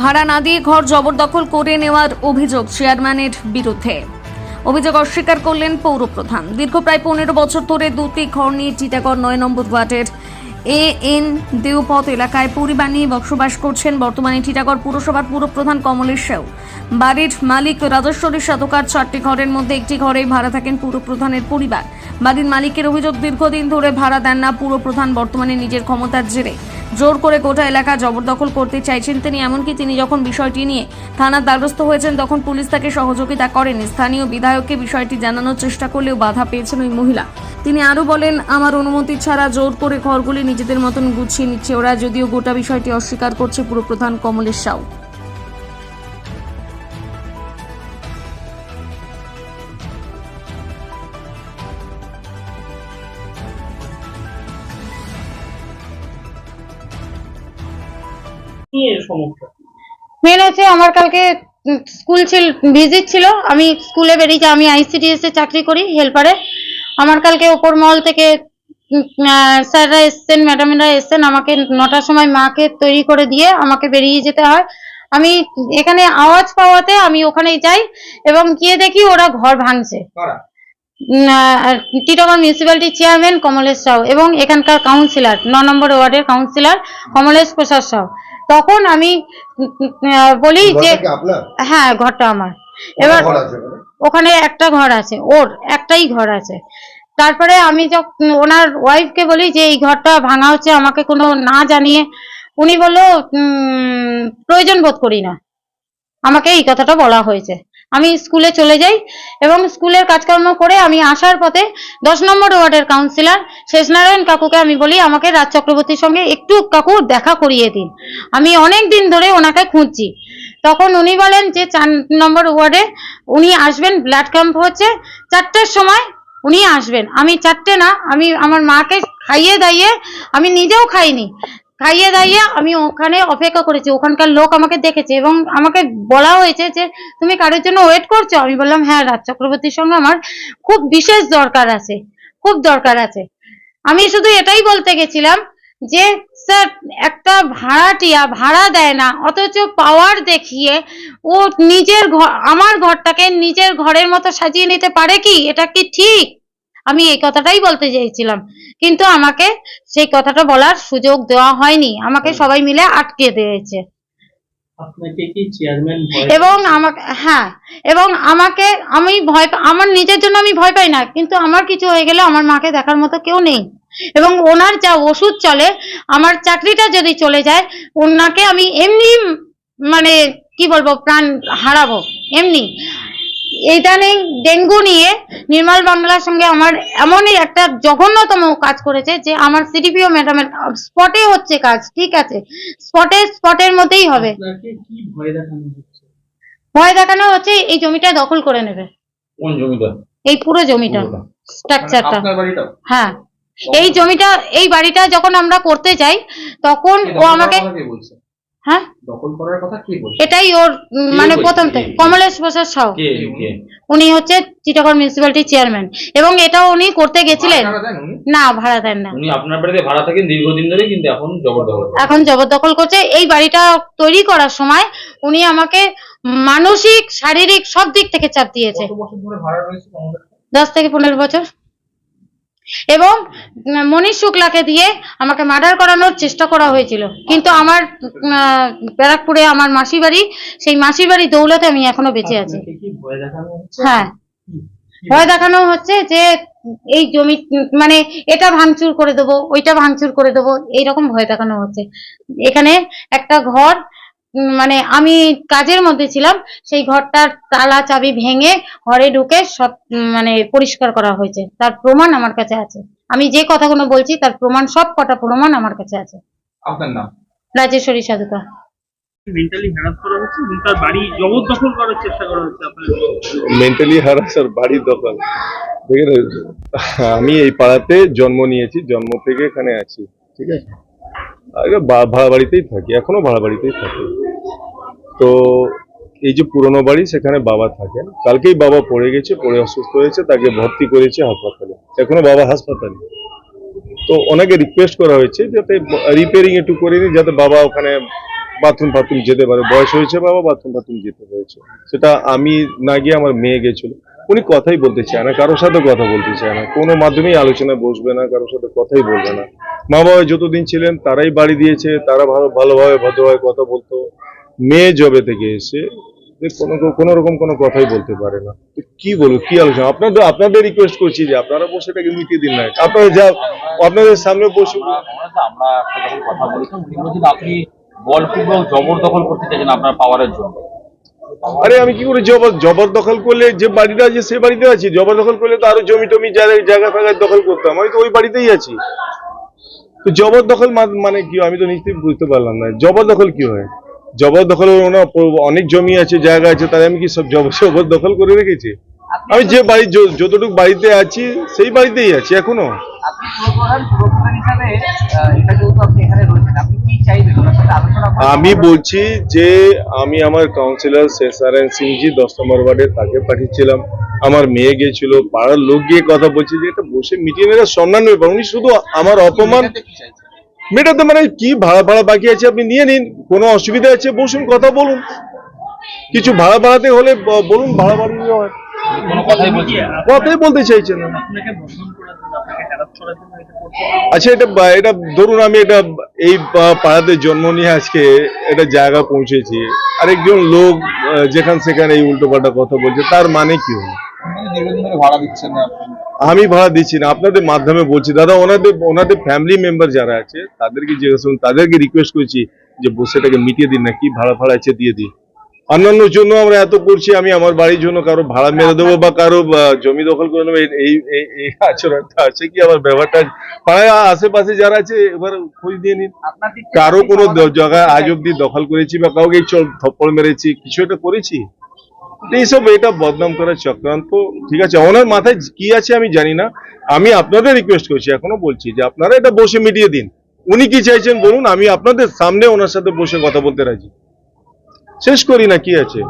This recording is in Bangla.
ভাড়া না দিয়ে ঘর জবরদখল করে নেওয়ার অভিযোগ চেয়ারম্যানের বিরুদ্ধে। অভিযোগ অস্বীকার করলেন পৌরপ্রধান। দীর্ঘ প্রায় পনেরো বছর ধরে দুটি ঘর নিয়ে টিটাগড় নয় নম্বর ওয়ার্ডের এ এন দেওপথ এলাকায় পরিবার নিয়ে বসবাস করছেন বর্তমানে টিটাগড় পুরসভার পুরপ্রধান কমলেশ সেও। বাড়ির মালিক রাজেশ্বরী সাধকার চারটি ঘরের মধ্যে একটি ঘরেই ভাড়া থাকেন পুরপ্রধানের পরিবার। বাড়ির মালিকের অভিযোগ, দীর্ঘদিন ধরে ভাড়া দেন না পুরপ্রধান, বর্তমানে নিজের ক্ষমতার জেরে। জোর করে গোটা এলাকা জবরদখল করতে চাইছেন তিনি। এমনকি তিনি যখন বিষয়টি নিয়ে থানার দ্বারস্থ হয়েছেন, তখন পুলিশ তাকে সহযোগিতা করেন। স্থানীয় বিধায়ককে বিষয়টি জানানোর চেষ্টা করলেও বাধা পেয়েছেন ওই মহিলা। তিনি আরও বলেন, আমার অনুমতি ছাড়া জোর করে ঘরগুলি নিজেদের মতন গুছিয়ে নিচ্ছে ওরা, যদিও গোটা বিষয়টি অস্বীকার করছে পুরো প্রধান কমলেশ সাউ কি এর সমস্যা মেন হচ্ছে আমার কালকে স্কুল ছিল ভিজিট ছিল। আমি স্কুলে বেরিয়েছি আমি আইসিডিএস এ চাকরি করি হেল্পারে আমার কালকে ওপর মহল থেকে স্যাররা এসছেন ম্যাডামরা এসছেন আমাকে নটার সময় মাকে তৈরি করে দিয়ে আমাকে বেরিয়ে যেতে হয়। আমি এখানে আওয়াজ পাওয়াতে আমি ওখানে যাই এবং গিয়ে দেখি ওরা ঘর ভাঙছে। টিটাগড় মিউনিসিপ্যালিটি চেয়ারম্যান কমলেশ সাউ এবং এখানকার কাউন্সিলর ন নম্বর ওয়ার্ডের কাউন্সিলর কমলেশ প্রসাদ সাউ তখন আমি বলি যে হ্যাঁ ঘরটা আমার। এবার ওখানে? একটা ঘর আছে ওর একটাই ঘর আছে। তারপরে আমি যখন ওনার ওয়াইফকে বলি যে এই ঘরটা ভাঙা হচ্ছে আমাকে কোনো না জানিয়ে। উনি বলল উম, প্রয়োজন বোধ করি না। আমাকে এই কথাটা বলা হয়েছে। আমি স্কুলে চলে যাই এবং স্কুলের কাজকর্ম করে আমি আসার পথে দশ নম্বর ওয়ার্ডের কাউন্সিলর শেষনারায়ণ কাকুকে আমি বলি, আমাকে রাজ চক্রবর্তীর সঙ্গে একটু কাকু দেখা করিয়ে দিন। আমি অনেক দিন ধরে ওনাকে খুঁজছি। তখন উনি বলেন যে, চার নম্বর ওয়ার্ডে উনি আসবেন ব্লাড ক্যাম্প হচ্ছে। চারটের সময় উনি আসবেন। আমি চারটে না, আমি আমার মাকে খাইয়ে দাইয়ে আমি নিজেও খাইনি। খাইয়ে দাইয়ে আমি ওখানে অপেক্ষা করেছি। ওখানকার লোক আমাকে দেখেছে এবং আমাকে বলা হয়েছে যে, তুমি কারোর জন্য ওয়েট করছ? আমি বললাম হ্যাঁ রাজ চক্রবর্তীর সঙ্গে আমার খুব বিশেষ দরকার আছে, খুব দরকার আছে। আমি শুধু এটাই বলতে গেছিলাম যে, স্যার, একটা ভাড়াটিয়া ভাড়া দেয় না, অথচ পাওয়ার দেখিয়ে ও নিজের ঘর আমার ঘরটাকে নিজের ঘরের মতো সাজিয়ে নিতে পারে কি? এটা কি ঠিক? আমি এই কথাটাই বলতে চাইছিলাম কিন্তু আমাকে সেই কথাটা বলার সুযোগ দেওয়া হয়নি। আমাকে সবাই মিলে আটকে দিয়েছে। এবং আমাকে হ্যাঁ এবং আমাকে আমি ভয় আমার নিজের জন্য আমি ভয় পাই না কিন্তু আমার কিছু হয়ে গেলে আমার মাকে দেখার মতো কেউ নেই। এবং ওনার যা ওষুধ চলে আমার চাকরিটা যদি চলে যায় ওনাকে আমি এমনি মানে কি বলব প্রাণ হারাবো এমনি। ইদানিং ডেঙ্গু নিয়ে নির্মল বাংলার সঙ্গে আমার এমনই একটা জঘন্যতম কাজ করেছে যে আমার সিডিপিও ম্যাডামের স্পটে হচ্ছে কাজ ঠিক আছে? স্পটে স্পটের মধ্যেই হবে। ভয় দেখানো হচ্ছে? ভয় দেখানো হচ্ছে এই জমিটা দখল করে নেবে। কোন জমিটা? এই পুরো জমিটা স্ট্রাকচারটা। হ্যাঁ। এই জমিটা এই বাড়িটা যখন আমরা করতে যাই তখন ও আমাকে বলছে। হ্যাঁ? দখল করার কথা কে বলছে? এটাই ওর মানে প্রথম থেকে। কমলেশ প্রসাদ সাউ কে? কে? উনি হচ্ছে চিটাগড় মিউনিসিপ্যালিটি চেয়ারম্যান এবং এটাও উনি করতে গেছিলেন? না ভাড়া দেন না। উনি আপনার বাড়িতে ভাড়া থাকেন দীর্ঘদিন ধরে কিন্তু এখন জবরদখল এখন জবরদখল করছে। এই বাড়িটা তৈরি করার সময় উনি আমাকে মানসিক শারীরিক সব দিক থেকে চাপ দিয়েছে। কত বছর ধরে ভাড়া রয়েছে দশ থেকে পনেরো বছর। এবং মনীষ শুক্লাকে দিয়ে আমাকে মার্ডার করানোর চেষ্টা করা হয়েছিল। কিন্তু আমার ব্যারাকপুরে আমার মাসি বাড়ি সেই মাসির বাড়ি দৌলতে আমি এখনও বেঁচে আছি। হ্যাঁ। ভয় দেখানো হচ্ছে যে এই জমি মানে এটা ভাঙচুর করে দেবো ওইটা ভাঙচুর করে দেবো এইরকম ভয় দেখানো হচ্ছে। এখানে একটা ঘর মানে আমি কাজের মধ্যে ছিলাম সেই ঘরটার তালা চাবি ভেঙে ঘরে ঢুকে সব মানে পরিষ্কার করা হয়েছে। তার প্রমাণ আমার কাছে আছে। আমি যে কথাগুলো বলছি তার প্রমাণ সব কটা প্রমাণ আমার কাছে আছে। আপনার নাম? রাজেশ্বরী সাধুকা। মেন্টালি হ্যারাস করা হচ্ছে এবং তার বাড়ি জবরদখল করার চেষ্টা করা হচ্ছে আপনার মেন্টালি হারাস আর বাড়ির দখল। দেখেন আমি এই পাড়াতে জন্ম নিয়েছি জন্ম থেকে এখানে আছি ঠিক আছে? আগে ভাড়া বাড়িতেই থাকি, এখনও ভাড়া বাড়িতেই থাকি। তো এই যে পুরনো বাড়ি, সেখানে বাবা থাকেন। কালকেই বাবা পড়ে গেছে, পড়ে অসুস্থ হয়েছে, তাকে ভর্তি করেছে হাসপাতালে। এখনও বাবা হাসপাতালে। তো অনেকে রিকোয়েস্ট করা হয়েছে যাতে রিপেয়ারিং একটু করে নি যাতে বাবা ওখানে বাথরুম ফাথরুম যেতে পারে। বয়স হয়েছে বাবা বাথরুম ফাথরুম যেতে হয়েছে। সেটা আমি না গিয়ে আমার মেয়ে গেছিল। উনি কথাই বলতে চায় না, কারোর সাথে কথা বলতে চায় না, কোনো মাধ্যমেই আলোচনায় বসবে না, কারোর সাথে কথাই বলবে না। মা বাবা যতদিন ছিলেন তারাই বাড়ি দিয়েছে, তারা ভালো, ভালোভাবে, ভদ্রভাবে কথা বলতো। মেয়ে জবে থেকে এসে কোনো কোনো রকম কোনো কথাই বলতে পারে না। কি বলব, কি আলোচনা? আপনাদের আপনাদের রিকোয়েস্ট করছি যে আপনারা বসে এটাকে মিটিয়ে দিন না। আপনারা যা, আপনাদের সামনে বসে আমরা কথা বলছেন আপনি বলপূর্বক জবরদখল করতে চাইছেন আপনার পাওয়ারের জন্য। আরে আমি কি করে জবর জবরদখল করলে যে বাড়িটা আছে সে বাড়িতে আছি? জবরদখল করলে তো আরও জমি টমি জায়গা জায়গা ফায়গা দখল করতাম। আমি তো ওই বাড়িতেই আছি। তো জবরদখল মানে কি আমি তো নিশ্চয়ই বুঝতে পারলাম না। জবরদখল কি হয়? জবরদখল ওনার অনেক জমি আছে, জায়গা আছে তাই আমি কি সব জব- জবরদখল করে রেখেছি? আমি যে বাড়ি যতটুকু বাড়িতে আছি, সেই বাড়িতেই আছি এখনও। আপনি আমি বলছি যে আমি আমার কাউন্সিলর শেষারায়ণ সিংজি দশ নম্বর ওয়ার্ডে তাকে পাঠিয়েছিলাম। আমার মেয়ে গিয়েছিল পাড়ার লোক গিয়ে কথা বলছে যে এটা বসে মিটিয়ে নেওয়ার সম্মান ব্যাপার উনি শুধু আমার অপমান মেটাতে মানে কি ভাড়া ভাড়া বাকি আছে আপনি নিয়ে নিন কোনো অসুবিধা আছে? বসুন কথা বলুন। কিছু ভাড়া ভাড়াতে হলে বলুন ভাড়া বাড়িয়ে হয়। কোনো কথাই বলছি কথাই বলতে চাইছেন না। আপনাকে বন্ধন করার জন্য আপনাকে হ্যারাস করার জন্য এটা করছে আচ্ছা এটা এটা ধরুন আমি এটা এই পাড়াতে জন্ম নিয়ে আজকে এটা জায়গা পৌঁছেছি। আরেকজন লোক যেখান সেখানে এই উল্টো পাল্টা কথা বলছে তার মানে কি হলো? ভাড়া দিচ্ছেন না আপনি আমি ভাড়া দিচ্ছি না আপনাদের মাধ্যমে বলছি। দাদা ওনাদের ওনাদের ফ্যামিলি মেম্বার যারা আছে তাদেরকে জিজ্ঞেস তাদেরকে রিকোয়েস্ট করছি যে বসেটাকে মিটিয়ে দিন না কি ভাড়া ফাড়া আছে দিয়ে দিন। অন্যান্য জন্য আমরা এত করছি আমি আমার বাড়ির জন্য কারও ভাড়া মেরে দেবো বা কারও জমি দখল করে নেব এই- আচরণটা আছে কি? আমার ব্যাপারটা পাড়ায় আশেপাশে যারা আছে এবার খোঁজ দিয়ে নিন। কারও কোনো জায়গায় আজ অব্দি দখল করেছি বা কাউকে থপ্পড় মেরেছি কিছু একটা করেছি? এইসব এটা বদনাম করার চক্রান্ত। ঠিক আছে ওনার মাথায় কি আছে আমি জানি না। আমি আপনাদের রিকোয়েস্ট করছি এখনও বলছি যে আপনারা এটা বসে মিটিয়ে দিন। উনি কি চাইছেন বলুন আমি আপনাদের সামনে ওনার সাথে বসে কথা বলতে রাজি। শেষ করি না কি আছে?